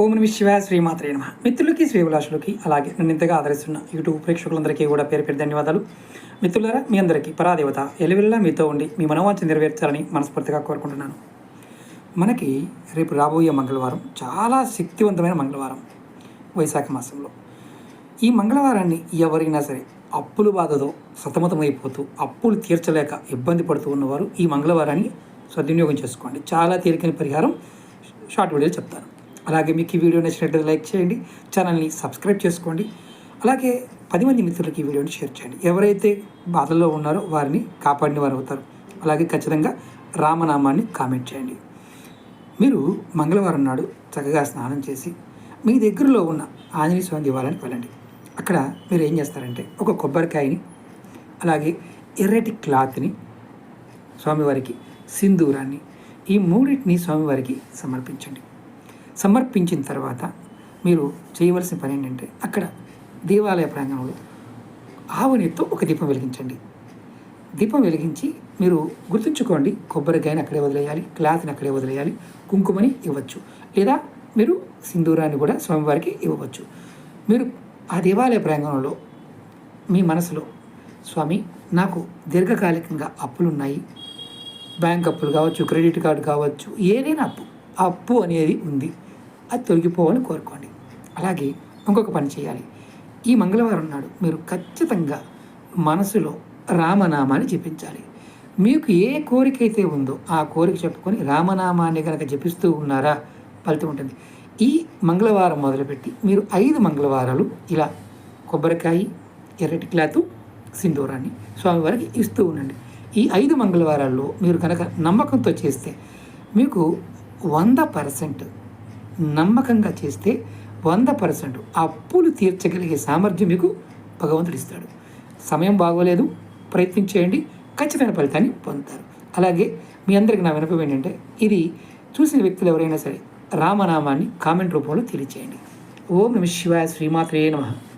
ఓం Nami శివాయ శ్రీమాత్రే నమ. మిత్రులకి శ్రీవిలాసులకి అలాగే నన్ను ఇంతగా ఆదరిస్తున్న యూట్యూబ్ ప్రేక్షకులందరికీ కూడా పేరు పేరు ధన్యవాదాలు. మిత్రులారా మీ అందరికీ పరాదేవత ఎలివెల్లా మీతో ఉండి మీ మనోవాంఛ నెరవేర్చాలని మనస్ఫూర్తిగా కోరుకుంటున్నాను. మనకి రేపు రాబోయే మంగళవారం చాలా శక్తివంతమైన మంగళవారం వైశాఖ మాసంలో. ఈ మంగళవారాన్ని ఎవరైనా సరే అప్పుల బాధతో సతమతమైపోతూ అప్పులు తీర్చలేక ఇబ్బంది పడుతూ ఉన్నవారు ఈ మంగళవారాన్ని సద్వినియోగం చేసుకోండి. చాలా తేలికైన పరిహారం షార్ట్ వీడియోలు చెప్తాను. అలాగే మీకు ఈ వీడియో నచ్చినట్లయితే లైక్ చేయండి ఛానల్ని సబ్స్క్రైబ్ చేసుకోండి అలాగే పది మంది మిత్రులకి ఈ వీడియోని షేర్ చేయండి. ఎవరైతే బాధల్లో ఉన్నారో వారిని కాపాడిన వారు అవుతారు. అలాగే ఖచ్చితంగా రామనామాన్ని కామెంట్ చేయండి. మీరు మంగళవారం నాడు చక్కగా స్నానం చేసి మీ దగ్గరలో ఉన్న ఆంజనేయ స్వామి దేవాలయానికి వెళ్ళండి. అక్కడ మీరు ఏం చేస్తారంటే ఒక కొబ్బరికాయని అలాగే ఎర్రటి క్లాత్ని స్వామివారికి సింధూరాన్ని ఈ మూడింటిని స్వామివారికి సమర్పించండి. సమర్పించిన తర్వాత మీరు చేయవలసిన పని ఏంటంటే అక్కడ దేవాలయ ప్రాంగణంలో ఆవునితో ఒక దీపం వెలిగించండి. దీపం వెలిగించి మీరు గుర్తుంచుకోండి కొబ్బరికాయని అక్కడే వదిలేయాలి క్లాత్ని అక్కడే వదిలేయాలి కుంకుమని ఇవ్వచ్చు. లేదా మీరు సింధూరాన్ని కూడా స్వామివారికి ఇవ్వవచ్చు మీరు ఆ దేవాలయ ప్రాంగణంలో మీ మనసులో స్వామి నాకు దీర్ఘకాలికంగా అప్పులున్నాయి. బ్యాంక్ అప్పులు కావచ్చు క్రెడిట్ కార్డు కావచ్చు ఏదైనా అప్పు ఆ అప్పు అనేది ఉంది. అది తొలగిపోవాలని కోరుకోండి. అలాగే ఇంకొక పని చేయాలి. ఈ మంగళవారం నాడు మీరు ఖచ్చితంగా మనసులో రామనామాన్ని జపించాలి. మీకు ఏ కోరిక అయితే ఉందో ఆ కోరిక చెప్పుకొని రామనామాన్ని కనుక జపిస్తూ ఉన్నారా? ఫలితం ఉంటుంది. ఈ మంగళవారం మొదలుపెట్టి మీరు ఐదు మంగళవారాలు ఇలా కొబ్బరికాయ ఎర్రటి క్లాత్ సింధూరాన్ని స్వామివారికి ఇస్తూ ఉండండి. ఈ ఐదు మంగళవారాల్లో మీరు కనుక నమ్మకంతో చేస్తే మీకు వంద పర్సెంట్ నమ్మకంగా చేస్తే వంద పర్సెంట్ అప్పులు తీర్చగలిగే సామర్థ్యం మీకు భగవంతుడు ఇస్తాడు. సమయం బాగోలేదు ప్రయత్నం చేయండి ఖచ్చితమైన ఫలితాన్ని పొందుతారు. అలాగే మీ అందరికి నా వినపం ఏంటంటే ఇది చూసిన వ్యక్తులు ఎవరైనా సరే రామనామాన్ని కామెంట్ రూపంలో తెలియచేయండి. ఓం నమ శివాయ శ్రీమాత్రే నమః.